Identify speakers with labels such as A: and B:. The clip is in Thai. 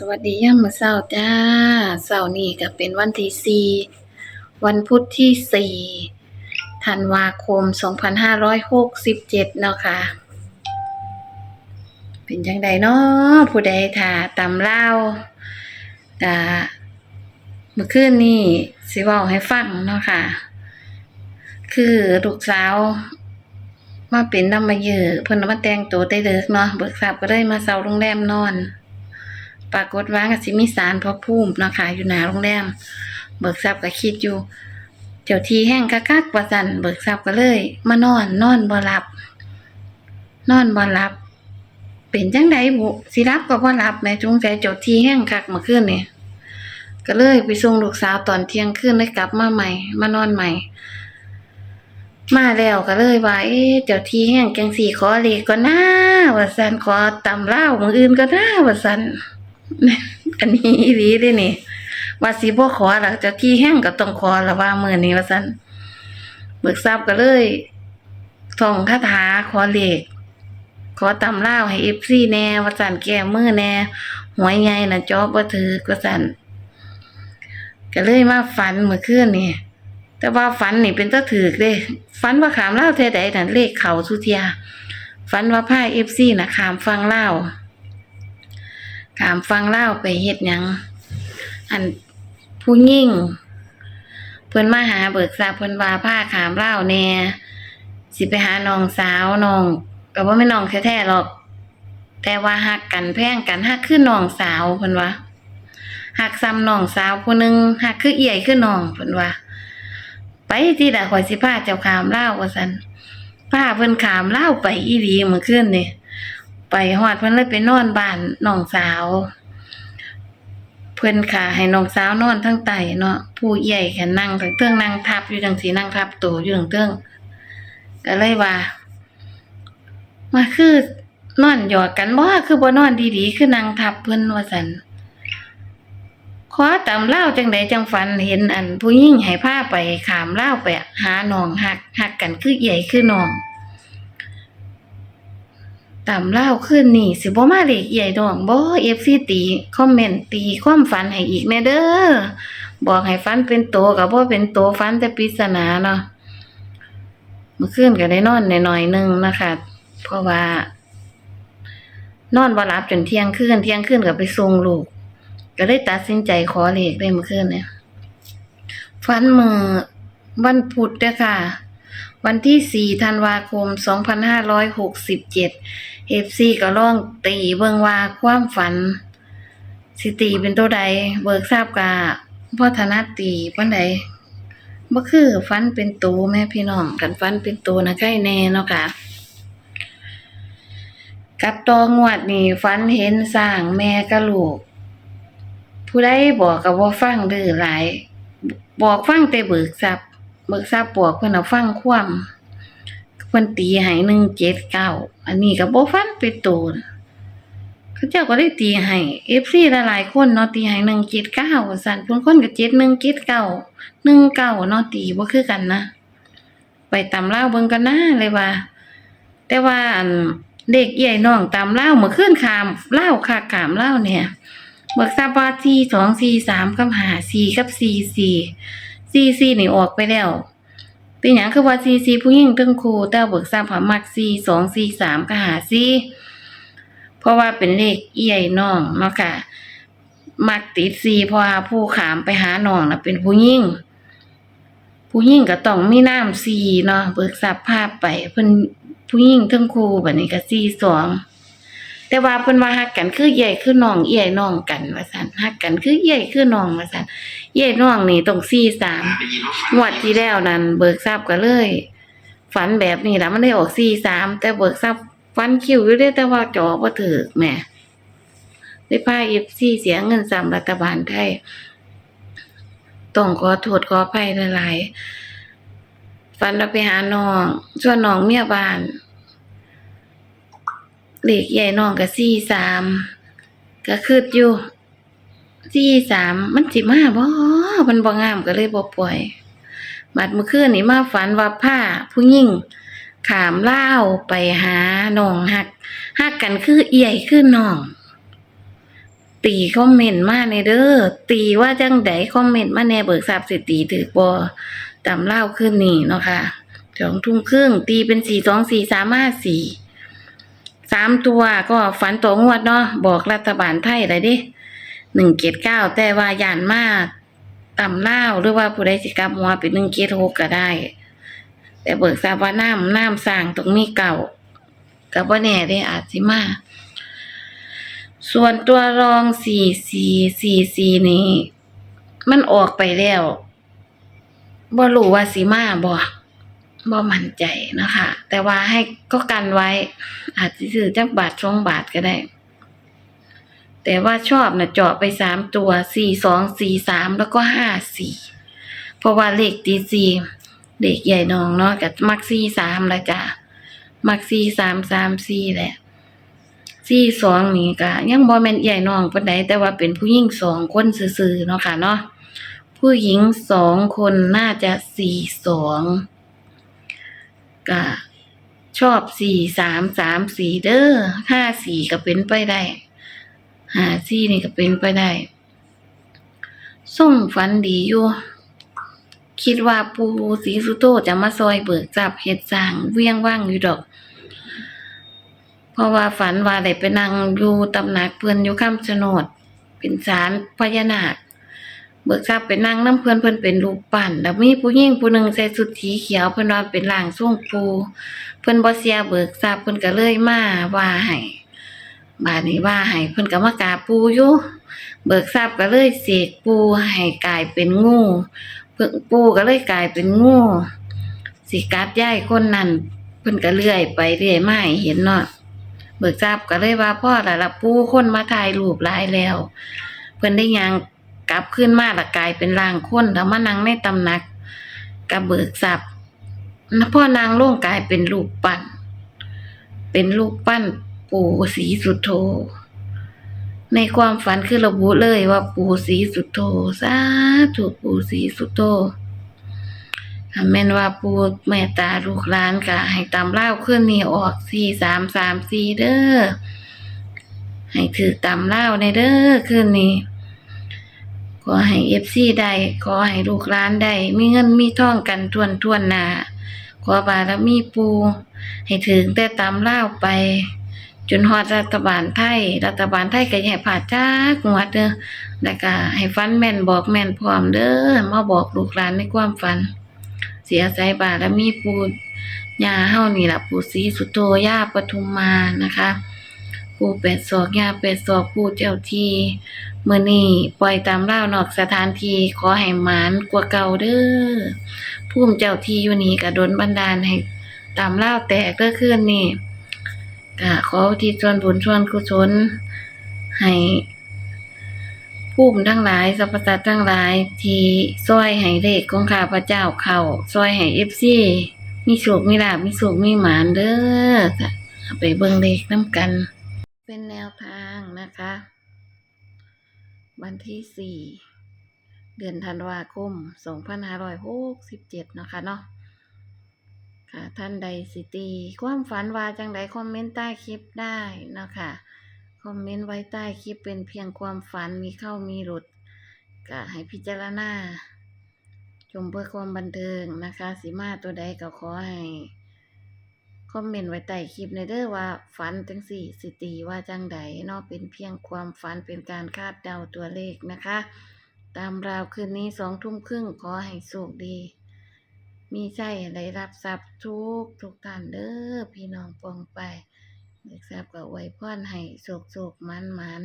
A: สวัสดีย่ามมื้อเช้าจ้าเช้านี้ก็เป็นวันที่สี่วันพุธที่สี่ธันวาคมสองพันห้าร้อยหกสิบเจ็ดเนาะค่ะ เป็นจังใดเนาะผู้ใดถ้าตำเล่าวก็เมื่อคืนนี้สิว้าให้ฟังเนาะค่ะ คือลูกสาวมาเป็นน้ำมาเยอะเพิ่นเอามาแต่งตัวได้เลิกเนาะเบิกทรัพย์ก็เลยมาเซาโรงแรมนอน ปรากฏว่าก็สิมีศาลพระภูมิเนาะคะอยู่หนาโรงแรมเบิกทรัพย์ก็คิดอยู่ เจ้าทีแห้งกักๆว่าซั่นเบิกทรัพย์ก็เลย มานอนนอนบ่หลับ นอนบ่หลับ เป็นจังไดบุสิรับก็บ่หลับแม่จงใจเจ้าทีแห้งคักเมื่อคืนนี่ยก็เลยไปส่งลูกสาวตอนเที่ยงคืนได้กลับมาใหม่ มานอนใหม่ มาแล้วก็เลยว่าเอ๊เจ้าทีแห้งจังสีขอเลขก็น่าว่าซั่นขอตำเล่ามืออื่นก็น่าว่าซั่น อันนี้อีหลีเด้นี่ว่าสิบ่ขอแล้วเจ้าที่แห้งก็ต้องขอล้วว่ามื้อนี้ว่าซั่นเบิกทรัพย์ก็เลยท่องคาถาขอเลขขอตำเล่าให้ FC แน่ว่าซั่นแก้มือแน่หวยใหญ่น่ะจอบ่ถือว่าซั่นก็เลยมาฝันเมื่อคืนนี่แต่ว่าฝันนี่เป็นตะถือเด้ฝันว่าขามเล่าเทใดนั่นเลขเขาสุเทียฝันว่าพา FC น่ะขามฟังเล่า วขามฟังเล่าไปเฮ็ดหยัง อันผู้ยิ่ง เพิ่นมาหาเบิกทรัพย์เพิ่นว่าผ้าขามเล่าแน่สิไปหาน้องสาวน้องก็บ่แม่นน้องแท้ๆหรอก แต่ว่าฮักกันแพงกันฮักคือน้องสาวเพิ่นว่าฮักซ้ำน้องสาวผู้หนึงฮักคือเอี่ยคือน้องเพิ่นว่า ไปที่ดาข่อยสิพาเจ้าขามเล่าว่าซั่นพาเพิ่นขามเล่าไปอีหลีเมื่อคืนนี่ ไปฮอดเพิ่นเลยไปนอนบ้านน้องสาว เพิ่นค่ะ ให้น้องสาวนอนทั้งไตเนาะผู้ใหญ่แค่นั่งทั้งเทิงนั่งทับอยู่จังสีนั่งทับตัวอยู่จังเทิงก็เลยว่ามาคือนอนหยอกกันบ่คือบ่นอนดีๆคือนั่งทับเพิ่นว่าซั่นขอตามเล่าจังไดจังฝันเห็นอันผู้หญิงให้พาไปขามเล่าไปหานองฮักฮักกันคือใหญ่คือนอง ตามเล่าขึ้นนี่สิบ่มาเลขใหญ่ดอกบ่ FC ตีคอมเมนต์ตีความฝันให้อีกแน่เด้อบอกให้ฝันเป็นโตก็บ่เป็นโตฝันแต่ปริศนาเนาะเมื่อคืนก็ได้นอนหน่อยหนึงนะคะ เพราะว่า นอนบ่หลับจนเที่ยงคืนเที่ยงคืนก็ไปส่งลูก ก็เลยตัดสินใจขอเลขได้เมื่อคืนเนี่ยฝันมือวันพุธเด้อค่ะ วันที่ 4 ธันวาคม 2567เอฟซีก็ลองตีเบิงว่าความฝัน สิตีเป็นตัวใด เบิกทราบกะพ่อธนัดตีปานใดบ่คือฝันเป็นตัวแม่พี่น้องกันฝันเป็นตัวนะใกล้แน่เนาะค่ะ กับตองวดนี่ฝันเห็นสร้างแม่กับลูก ผู้ใดบอกก็บ่ฟังดื้อหลาย บอกฟังแต่เบิกทรัพย เบิกทรัพย์บอกเพิ่นเอาฟังความเพิ่นตีให้หนึ่งเจ็ดเก้าอันนี้ก็บ่ฟันเป็นตัวนเขาเจ้าก็ได้ตีให้ FC หลายๆคนเนาะตีให้หนึ่งเจ็ดเก้าสันพิ่นคนก็เจ็ดหนึ่งเจ็ดเก้าหนึ่งเก้าเนาะตีบ่คือกันนะไปตำเล่าเบิ่งกันนะเลยว่า แต่ว่าอันเด็กใหญ่น้องตำเล่าเมื่อคืนขามเล่าค่ะขามเล่าเนี่ยเบิกทราบว่าที่สองสี่สามกับหาสี่กับสี่สี่ สี่สี่นี่ออกไปแล้วเป็นหยังคือว่าสี่สี่ผู้หญิงเทั้งครูแต่เบิกทราบผามักสี่สองสี่สามกับหาสี่เพราะว่าเป็นเลขเอี่ยน้องเนาะค่ะ มักติดสี่เพราะว่าผู้ขามไปหาน้องนะเป็นผู้หญิงผู้หญิงก็ต้องมีน้ำสี่เนาะเบิกทราบภาพไปเพิ่นผู้หญิงเทั้งครูแบบนี้ก็สี่สอง แต่ว่าเพิ่นว่าฮักกันคือใหญ่คือน้องเอี่ยน้องกันว่าซั่นฮักกันคือใหญ่คือน้องว่าซั่นใหญ่น้องนี่ต้อง43งวดที่แล้วนั่นเบิกทรัพย์ก็เลย ฝันแบบนี้ล่ะมันได้ออก43แต่เบิกทรัพย์ฝันคิวอยู่เด้แต่ว่าจอบ่ถูกแหมได้พา FC เสียเงินซ้ำรัฐบาลไทยต้องขอโทษขออภัยหลายๆฝันว่าไปหาน้องชวนน้องเมียบ้าน เลขใหญ่น้องก็สี่สามก็คืดอยู่สี่สามมันสิมาบ่มันบ่งามก็เลยบ่ปล่อยบัดเมื่อคืนนี่มาฝันว่าผ้าผู้หญิงขามเล่าไปหาน้องฮักฮักกันคือเอี่ยคือน้อง ตีคอมเมนต์มาในเด้อตีว่าจังไดคอมเมนต์มาแน่เบิกทรัพย์สิตีถือบ่ตำเล่าขึ้นนี่เนาะค่ะสองทุ่มครึ่งตีเป็นสี่สองสี่สามห้าสี่ สามตัวก็ฝันตัวงวดเนาะบอกรัฐบาลไทยอะไรดิหนึ่งเกตเก้าแต่ว่าย่านมากตำเล่าหรือว่าผู้ใดสิกลับหัวเป็นหนึ่งเกตหกก็ได้ แต่เบิกทราบว่าน้ำน้ำสร้างตรงนี้เก่ากับว่าแน่ได้อาจสิมาส่วนตัวรองสี่สี่สี่สี่นี้มันออกไปแล้วบ่รู้ว่าสิมาบ่ บ่มั่นใจนะคะ แต่ว่าให้ก็กันไว้ อาจจะซื้อจักบาทสองบาทก็ได้ แต่ว่าชอบนะเจาะไปสามตัวสี่สองสี่สามแล้วก็ห้าสี่เพราะว่าเลขตีสี่เลขใหญ่น้องเนาะกับมักสี่สามละจ้ะมักสี่สามสามสี่แหละสี่สองนี่ก็ยังบ่แม่นใหญ่น้องปานใดแต่ว่าเป็นผู้หญิงสองคนซื่อๆเนาะค่ะเนาะผู้หญิงสองคนน่าจะสี่สอง ก็ชอบสี่สามสามสี่เด้อห้าสี่ก็เป็นไปได้ห้าสี่นี่ก็เป็นไปได้ส่งฝันดีอยู่ คิดว่าปูสีสุโตจะมาซอยเบิกจับเฮ็ดสางเวียงว่างอยู่ดอก เพราะว่าฝันว่าได้ไปนั่งอยู่ตำหนักเพื่อนอยู่คำชะโนด เป็นศาลพญานาค เบิกทรัพย์ไปนั่งน้ำเพื่อนเพื่อนเป็นรูปปั้นแล้วมีผู้หญิงผู้หนึ่งใส่สุดสีเขียวเพิ่นว่าเป็นร่างทรงปูเพิ่นบ่เสียเบิกทรัพย์เพิ่นก็เลยมาว่าให้บาดนี้ว่าให้เพิ่นก็มากาปูอยู่เบิกทรัพย์ก็เลยเสกปูให้กลายเป็นงูเพิ่นปูก็เลยกลายเป็นงูสิกัดย่ายคนนั้นเพิ่นก็เลื่อยไปเรื่อยมาเห็นเนาะเบิกทราบก็เลยว่าพ่อละละปูคนมาถ่ายรูปหลายแล้ว เพิ่นได้ยาง กลับขึ้นมาละกลายเป็นร่างคนแล้วมานั่งในตำหนักกับเบิกทรัพย์พ่อนางลงกลายเป็นรูปปั้น เป็นรูปปั้นปู่ศรีสุโธ ในความฝันคือระบุเลยว่าปู่ศรีสุโธสาธุปู่ศรีสุโธแม่นว่าปู่แม่ตาลูกหลานก็ให้ตามเล่าขึ้นนี่ออกสี่สามสามสี่เด้อ ให้ถือตามเล่าในเด้อคืนนี้ข อให้เอฟซีได้ขอให้ลูกหลานได้มีเงินมีทองกันทวนทวนหนาขอบารมีปู ให้ถึงแต่ตามเล่าไป จนฮอดรัฐบาลไทย รัฐบาลไทยก็ย่าให้ผ่าจ้ากงวเด้อแล้วก็ให้ฟันแม่นบอกแม่นพร้อมเด้อมาบอกลูกหลานในความฝัน เสียใจบารมีปูยาเฮานี่ล่ะปู่ศรีสุโธย่าปทุมมานะคะ ปูเป็ดศอกยาเป็ดศอกปูเจ้าที่ มื้อนี้ปล่อยตามเล่านอกสถานที่ขอให้หมานกว่าเก่าเด้อภูมิเจ้าที่อยู่นี่ก็ดลบันดาลให้ตามเล่าแตกเด้อคืนนี้ก็ขอที่ส่วนบุญส่วนกุศลให้ภูมิทั้งหลายสรรพสัตว์ทั้งหลายที่ซอยให้เลขของข้าพระเจ้าเข้าซอยให้ FC มีโชคมีลาภมีสุขมีหมานเด้อค่ะไปเบิ่งเลขน้ำกัน เป็นแนวทางนะคะ วันที่สี่เดือนธันวาคมสองพันห้าร้อยหกสิบเจ็ดนะคะเนาะค่ะท่านใดสิตีความฝันว่าจังใดคอมเมนต์ใต้คลิปได้นะคะคอมเมนต์ไว้ใต้คลิปเป็นเพียงความฝันมีเข้ามีหลุดก็ให้พิจารณาชมเพื่อความบันเทิงนะคะสีมาตัวใดก็ขอให้ คอมเมนต์ไว้ใต้คลิปในเด้อว่าฝันจังสี่สิตีว่าจังใดนอกเป็นเพียงความฝันเป็นการคาดเดาตัวเลขนะคะ ตามราวคืนนี้สองทุ่มครึ่งขอให้โชคดี มีใจได้รับทรัพย์ทุกทุกท่านเด้อพี่น้องปองไปเด็กทรัพย์ก็ไว้พรให้โศกโศกมันมัน